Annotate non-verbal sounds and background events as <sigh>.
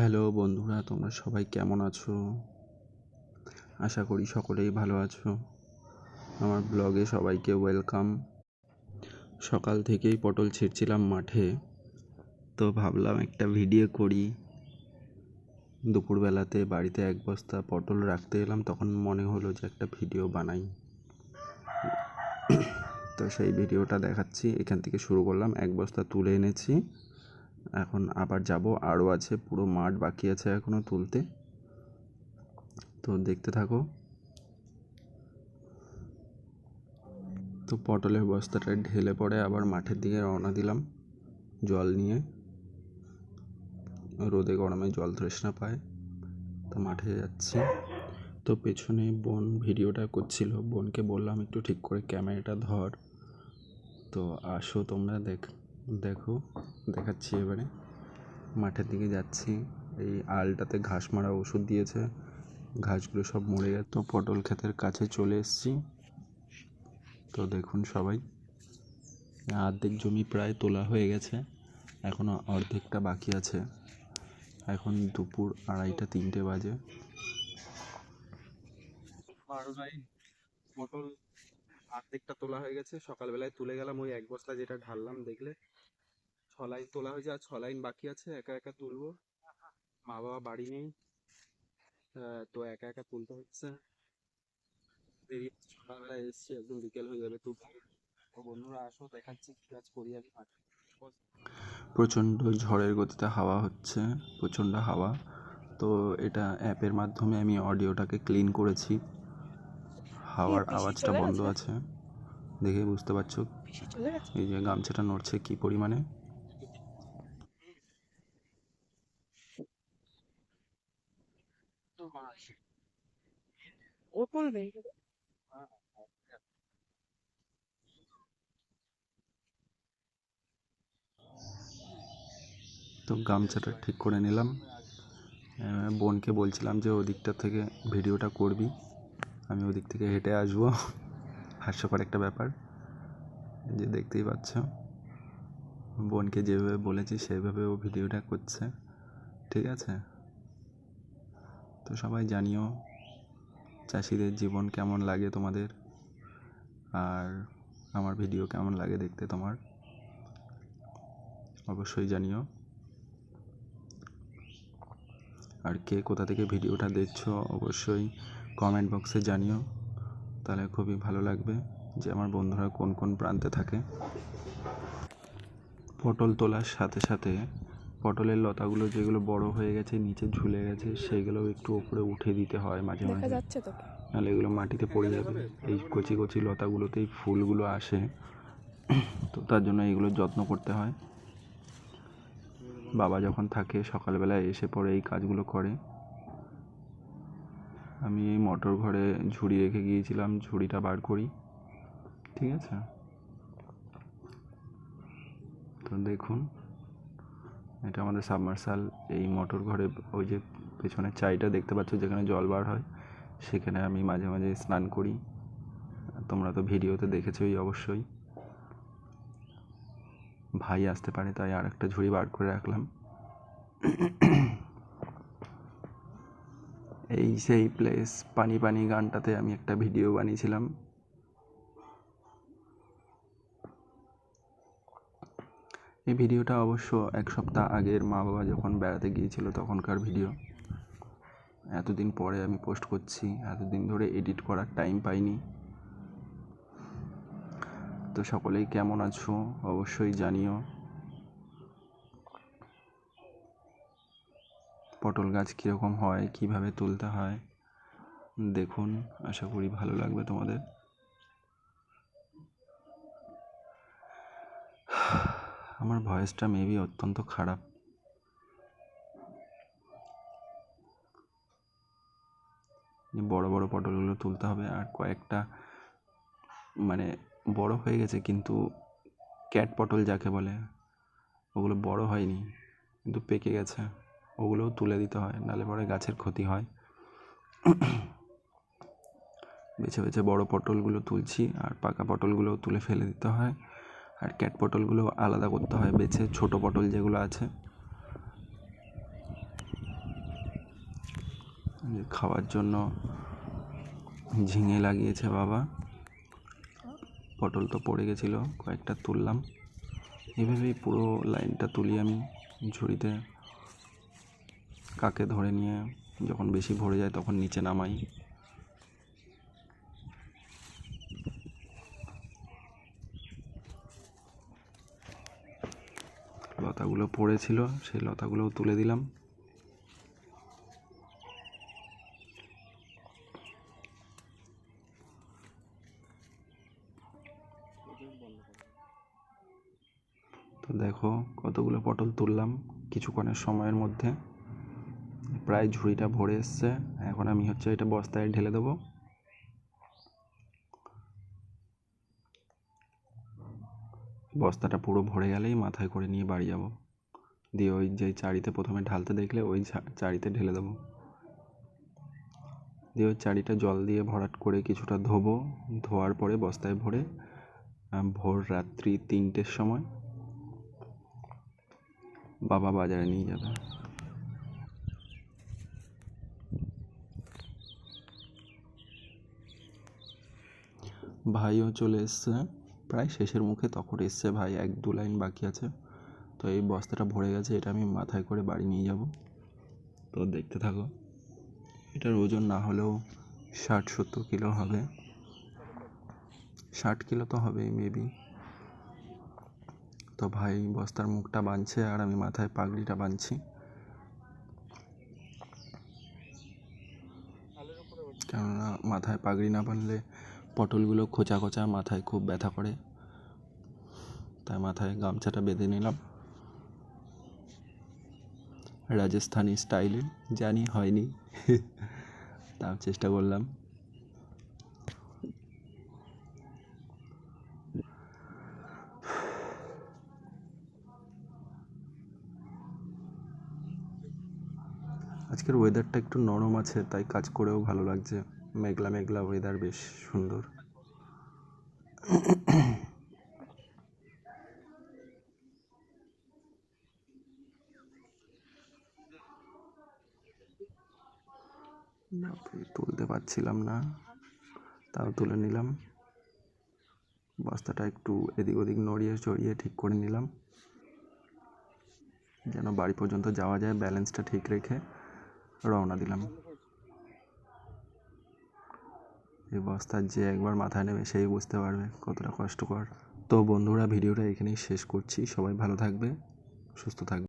Hello বন্ধুরা, তোমরা সবাই কেমন আছো? আশা করি সকলেই ভালো আছো। আমার ব্লগে সবাইকে ওয়েলকাম। সকাল থেকেই পটল ছিঁড়ছিলাম মাঠে, তো ভাবলাম একটা ভিডিও করি। দুপুরবেলাতে বাড়িতে এক বস্তা পটল রাখতে এলাম, তখন মনে হলো যে একটা ভিডিও বানাই। তো সেই ভিডিওটা দেখাচ্ছি, এখান থেকে শুরু করলাম। এক বস্তা তুলে এনেছি। এখন আবার যাব। আরও আছে, পুরো মাঠ বাকি আছে এখনও তুলতে। তো দেখতে থাকো। তো পটলের বস্তাটা ঢেলে পড়ে আবার মাঠের দিকে রওনা দিলাম জল নিয়ে। রোদে গরমে জল তৃষ্ণা পায়। তো মাঠে যাচ্ছি। তো পেছনে বোন ভিডিওটা করছিল। বোনকে বললাম, একটু ঠিক করে ক্যামেরাটা ধর। তো আসো তোমরা দেখ, দেখো। দেখাচ্ছি এবারে। মাঠের দিকে যাচ্ছি। এই আলটাতে ঘাস মারা ওষুধ দিয়েছে। ঘাসগুলো সব মরে গেছে। তো পটল ক্ষেতের কাছে চলে এসেছি। তো দেখুন সবাই। অর্ধেক জমি প্রায় তোলা হয়ে গেছে। এখনও অর্ধেকটা বাকি আছে। এখন দুপুর আড়াইটা, তিনটে বাজে। পটল অর্ধেকটা তোলা হয়ে গেছে। সকালবেলায় তুলে গেলাম ওই এক বস্তা যেটা ঢাললাম, দেখলে ছ লাইন তোলা হয়েছে আর ছ লাইন বাকি আছে একা একা তুলবো। মা বাবা বাড়ি নেই। তো একা একা তুলতে হচ্ছে। দেরি হচ্ছে, সকালবেলায় এসছি একদম বিকেল হয়ে যাবে তো। তো বন্ধুরা আসো দেখাচ্ছি কি কাজ করি আমি। প্রচণ্ড ঝড়ের গতিতে হাওয়া হচ্ছে প্রচণ্ড হাওয়া। তো এটা অ্যাপের মাধ্যমে আমি অডিওটাকে ক্লিন করেছি। হাওয়ার আওয়াজটা বন্ধ আছে। দেখে বুঝতে পারছ এই যে গামছাটা নড়ছে কি পরিমাণে। তো গামছাটা ঠিক করে নিলাম। বোনকে বলছিলাম যে ওদিকটা থেকে ভিডিওটা করবি। আমি ওদিক থেকে হেঁটে আসব। হাস্যকর একটা ব্যাপার। যে দেখতেই পাচ্ছ, বোনকে যেভাবে বলেছি, সেভাবে ও ভিডিওটা করছে। ঠিক আছে? তো সবাই জানিও চাষিদের জীবন কেমন লাগে তোমাদের? আর আমার ভিডিও কেমন লাগে দেখতে তোমার? অবশ্যই জানিও। আর কে কোথা থেকে ভিডিওটা দেখছ অবশ্যই কমেন্ট বক্সে জানিও। তাহলে খুবই ভালো লাগবে যে আমার বন্ধুরা কোন কোন প্রান্তে থাকে। পটল তোলার সাথে সাথে পটলের লতাগুলো যেগুলো বড় হয়ে গেছে নিচে ঝুলে গেছে সেগুলো একটু উপরে উঠে দিতে হয় মাঝে মাঝে। যাচ্ছে তো নাহলে এগুলো মাটিতে পড়ে যাবে। এই কচি কচি লতাগুলোতেই ফুলগুলো আসে। তো তার জন্য এগুলো যত্ন করতে হয়। বাবা যখন থাকে সকালবেলায় এসে পরে এই কাজগুলো করে। আমি এই মোটর ঘরে ঝুড়ি রেখে গিয়েছিলাম ঝুড়িটা বার করি। ঠিক আছে? তো দেখুন এটা আমাদের সাবমার্সাল এই মোটর ঘরে ওই যে পেছনের চাইটা দেখতে পাচ্ছ যেখানে জল বার হয়, সেখানে আমি মাঝে মাঝে স্নান করি। তোমরা তো ভিডিওতে দেখেছোই অবশ্যই। ভাই আসতে পারে, তাই আর একটা ঝুড়ি বার করে রাখলাম। এই সেই প্লেস পানি পানি গানটাতে আমি একটা ভিডিও বানিয়েছিলাম। এই ভিডিওটা অবশ্য এক সপ্তাহ আগের মা বাবা যখন বেড়াতে গিয়েছিল তখনকার ভিডিও। এতদিন পরে আমি পোস্ট করছি, এতদিন ধরে এডিট করার টাইম পাইনি। তো সকলেই কেমন আছো অবশ্যই জানিও। পটল গাছ কীরকম হয়, কীভাবে তুলতে হয়, দেখুন। আশা করি ভালো লাগবে তোমাদের। আমার ভয়েসটা মেবি অত্যন্ত খারাপ। বড় বড় পটলগুলো তুলতে হবে আর কয়েকটা মানে বড় হয়ে গেছে কিন্তু ক্যাট পটল যাকে বলে, ওগুলো বড় হয়নি, কিন্তু পেকে গেছে। ওগুলোও তুলে দিতে হয় নাহলে পরে গাছের ক্ষতি হয়। বেছে বেছে বড় পটলগুলো তুলছি আর পাকা পটলগুলোও তুলে ফেলে দিতে হয়। আর ক্যাট পটলগুলো আলাদা করতে হয়, বেছে ছোট পটল যেগুলো আছে। খাওয়ার জন্য ঝিঙে লাগিয়েছে বাবা। পটল তো পড়ে গেছিল, কয়েকটা তুললাম। এভাবেই পুরো লাইনটা তুলি আমি ঝুড়িতে। কাকে ধরে নিয়ে যখন বেশি ভরে যায় তখন নিচে নামাই। লতাগুলো পড়েছিল সেই লতাগুলোও তুলে দিলাম। তো দেখো, কতগুলো পটল তুললাম কিছুক্ষণের সময়ের মধ্যে। প্রায় ঝুড়িটা ভরে এসছে। এখন আমি হচ্ছে এটা বস্তায় ঢেলে দেবো। বস্তাটা পুরো ভরে গেলেই মাথায় করে নিয়ে বাড়ি যাব। দিয়ে ওই যে চারিতে প্রথমে ঢালতে দেখলে ওই চারিতে ঢেলে দেবো। দিয়ে ওই চারিটা জল দিয়ে ভরাট করে কিছুটা ধোবো। ধোয়ার পরে বস্তায় ভরে ভোর রাত্রি তিনটের সময় বাবা বাজারে নিয়ে যাবে। ভাইও চলে এসছে, প্রায় শেষের মুখে তখন এসছে ভাই, এক দু লাইন বাকি আছে। তো এই বস্তাটা ভরে গেছে, এটা আমি মাথায় করে বাড়ি নিয়ে যাব। তো দেখতে থাকো, এটার ওজন না হলেও ষাট সত্তর কিলো হবে। ষাট কিলো তো হবেই মেবি তো ভাই, বস্তার মুখটা বাঁধছে আর আমি মাথায় পাগড়িটা বাঁধছি। কেননা মাথায় পাগড়ি না বাঁধলে পটলগুলো খোঁচা খোঁচা মাথায় খুব ব্যথা করে। তাই মাথায় গামছাটা বেঁধে নিলাম। রাজস্থানি স্টাইলে, জানি হয়নি। <laughs> তাও চেষ্টা করলাম। আজকের ওয়েদারটা একটু নরম আছে, তাই কাজ করেও ভালো লাগছে। মেঘলা মেঘলা ওয়েদার বেশ সুন্দর। তুলতে পারছিলাম না। তাও তুলে নিলাম। বস্তাটা একটু এদিক ওদিক নড়িয়ে চড়িয়ে ঠিক করে নিলাম। যেন বাড়ি পর্যন্ত যাওয়া যায়, ব্যালেন্সটা ঠিক রেখে রওনা দিলাম। এই বস্তার যে একবার মাথায় নেবে সেই বুঝতে পারবে কতটা কষ্টকর। তো বন্ধুরা, ভিডিওটা এখানেই শেষ করছি। সবাই ভালো থাকবে, সুস্থ থাকবে।